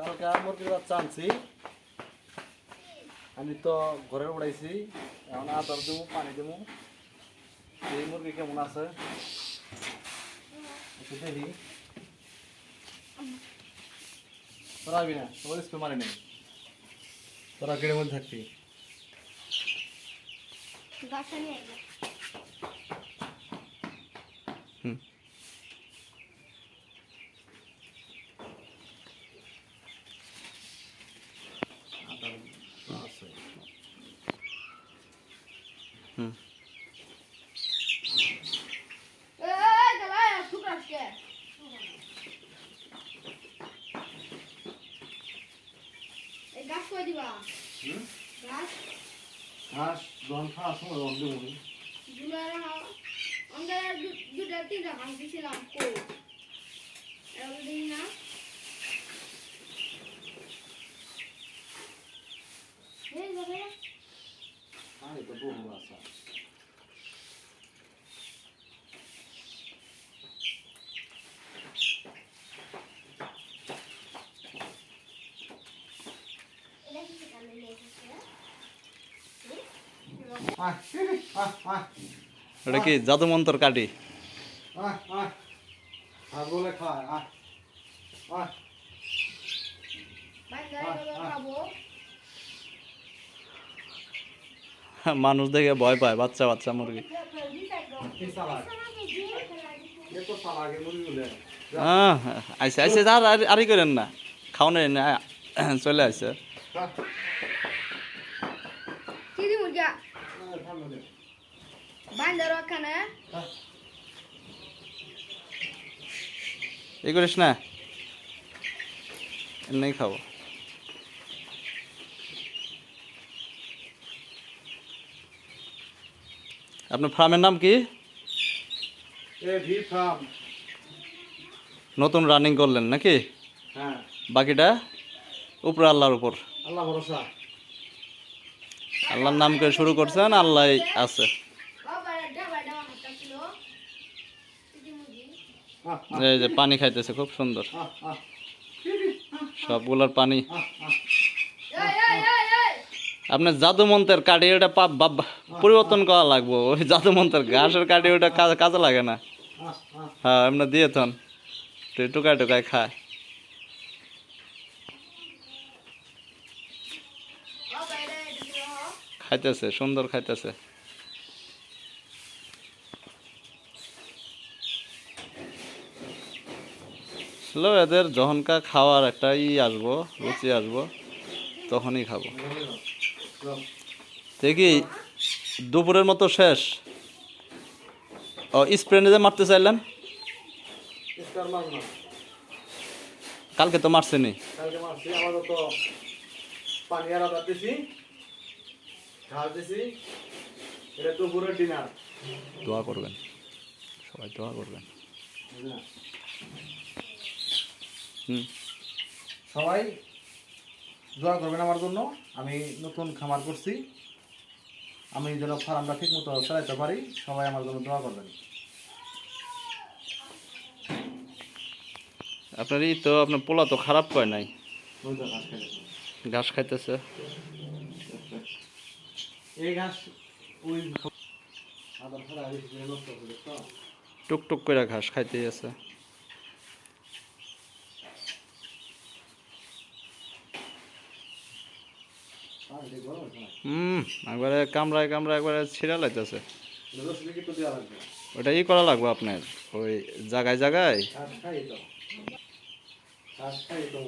কালকে মুরগির বাচ্চা আনছি আমি তো ঘরে উড়াইছি এখন আদর দেবো পানি দেবো। এই মুরগি কেমন আছে? একটু দেখি। তোরা আবি না তোর স্প্রে মারি নেই। তোরা গেড়ের মধ্যে থাকবি। হুম আদর আছে হুম এই, দাঁড়া, ঠুকরাস কে? এই গাছ কই দিবা? হুম গাছ? ঘাস যখন খাওয়ার সময়। আমরা দু- দুটা তিনটা ঘাস দিছিলাম, কই? দিই না। পানি তো বহু আছে এটা কি কানে নিয়ে এসেছে? ওটা কি জাদু মন্তর কাটি। মানুষ দেখে ভয় পায়, বাচ্চা বাচ্চা মুরগি। আইসে আইসে আর আর- করেন না। খাওয়ানো চলে আসছে এই করিস না। এমনি খাব। আপনার ফার্মের নাম কি? A V firm. নতুন রানিং করলেন নাকি? হ্যাঁ। বাকিটা উপরে আল্লাহর উপর। আল্লাহ ভরসা। আল্লাহর নাম করে শুরু করছেন আল্লাহ আছে। এই যে পানি খাইতেছে, খুব সুন্দর। সবগুলোর পানি। আপনার জাদু মন্ত্রের কাঠি ওটা পরিবর্তন করা লাগবো। ওই জাদু মন্ত্রের ঘাসের কাঠি ওটা কাজে লাগে না। হ্যাঁ এমনি দিয়ে থন টুকায় টুকায় খায় বাবা, এটা এটা দিও। খাইতেছে, সুন্দর খাইতেছে। হ্যালো এদের যখনকা খাওয়ার একটা ই আসব, রুচি আসব, তখনই খাব। দেখি, দুপুরের মতো শেষ। ও স্প্রে যে মারতে চাইলেন? কালকে তো মারছেনি পানি আর দিছি। দিছি এটা দুপুরের ডিনার দোয়া করবেন। সবাই দোয়া করবেন। হুম। সবাই দোয়া করবেন আমার জন্য। আমি নতুন খামার করছি। আমি যেন ফার্মটা ঠিক মতো চালাইতে পারি সবাই আমার জন্য দোয়া করবেন। আপনার ই তো আপনার পোলা তো খারাপ কয় নাই? ঘাস খাইতেছে। ঘাস খাইতেছে এই ঘাস ওই আদার ফেলা করে নষ্ট করে তো। টুকটুক করে ঘাস খাইতে আছে। হুম একবারে কামড়ায় কামড়ায় একবারে ছিঁড়া লাগবে। ওটা ই করা লাগবে আপনার ওই জায়গায় জায়গায় ঘাস খাই তো ঘাস খাই তো